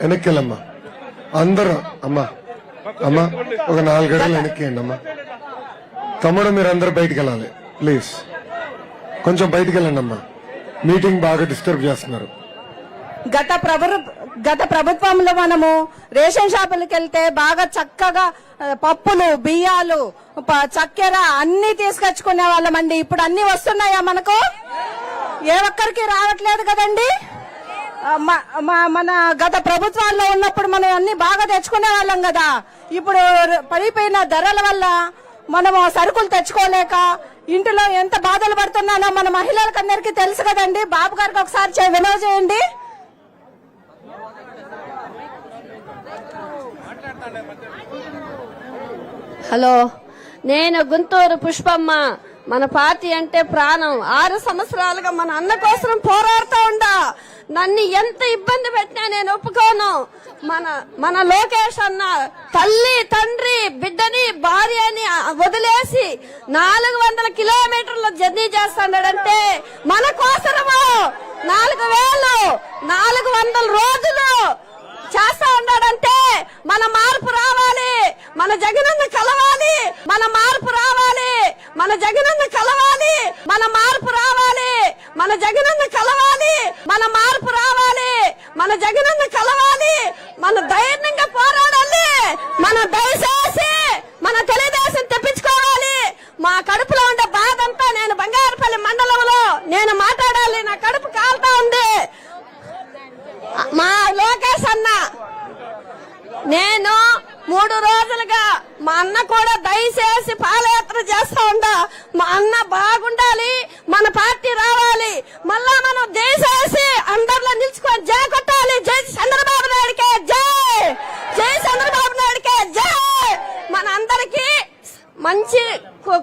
వెనక్కెళ్ళమ్మా. అందరూ అమ్మా అమ్మా ఒక నాలుగు గడలు వెనక్కియండి అమ్మా. తమ్ముడు మీరు అందరు బయటికి వెళ్ళాలి ప్లీజ్. కొంచెం బయటికి వెళ్ళండి అమ్మా. మీటింగ్ బాగా డిస్టర్బ్ చేస్తున్నారు. గత ప్రభు గత ప్రభుత్వంలో మనము రేషన్ షాపులకు వెళ్తే బాగా చక్కగా పప్పులు బియ్యాలు ప- చక్కెర అన్ని తీసుకొచ్చుకునే వాళ్ళమండి. ఇప్పుడు అన్ని వస్తున్నాయా మనకు? ఏ ఒక్కరికి రావట్లేదు కదండి? మన గత ప్రభుత్వాల్లో ఉన్నప్పుడు మనం అన్ని బాగా తెచ్చుకునే వాళ్ళం కదా. ఇప్పుడు పడిపోయిన ధరల వల్ల మనము సరుకులు తెచ్చుకోలేక ఇంటిలో ఎంత బాధలు పడుతున్నానో మన మహిళలకందరికీ తెలుసు కదండి. బాబు గారికి ఒకసారి చే- చేయండి. హలో నేను గుంటూరు పుష్పమ్మ. మన పార్టీ అంటే ప్రాణం. ఆరు సంవత్సరాలుగా మన అన్న కోసం పోరాడుతూ ఉండా. నన్ను ఎంత ఇబ్బంది పెట్టినా నేను ఒప్పుకోను. మన మన లోకేష్ అన్న తల్లి తండ్రి బిడ్డని భార్యని వదిలేసి నాలుగు వందల కిలోమీటర్ల జర్నీ చేస్తాడంటే మన కోసరము. నాలుగు వేలు నాలుగు వందల రోజులు చేస్తా ఉన్నాడంటే మన మార్పు రావాలి. మన జగనన్న కలవాలి. మన మార్పు రావాలి. మన జగనన్న కలవాలి మన మార్పు రావాలి మన జగనన్న కలవాలి మన మార్పు రావాలి మన జగనన్న కలవాలి మన ధైర్యంగా పోరాడాలి మన దయచేసి మన తెలుగుదేశం తెప్పించుకోవాలి. మా కడుపులో ఉండే బాధ అంతా నేను బంగారుపల్లి మండలంలో నేను మాట్లాడాలి నా కడుపు కాలుతా ఉంది. మా లోకేష్ అన్న నేను మూడు రోజులుగా మా అన్న కూడా దయచేసి పాదయాత్ర చేస్తా ఉండా మా అన్న బాగుండాలి మన పార్టీ రావాలి. మళ్ళా మనం దయచేసి అందరిలో నిలుచుకొని జై కొట్టాలి. జై చంద్రబాబు నాయుడికే జై! జై చంద్రబాబు నాయుడికే జై! మన అందరికీ మంచి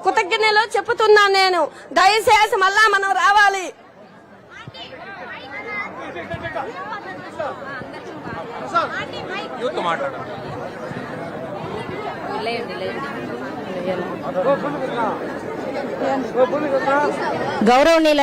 కృతజ్ఞతలు చెప్పుతున్నాను నేను. దయచేసి మళ్ళా మనం రావాలి. గౌరవనీయుల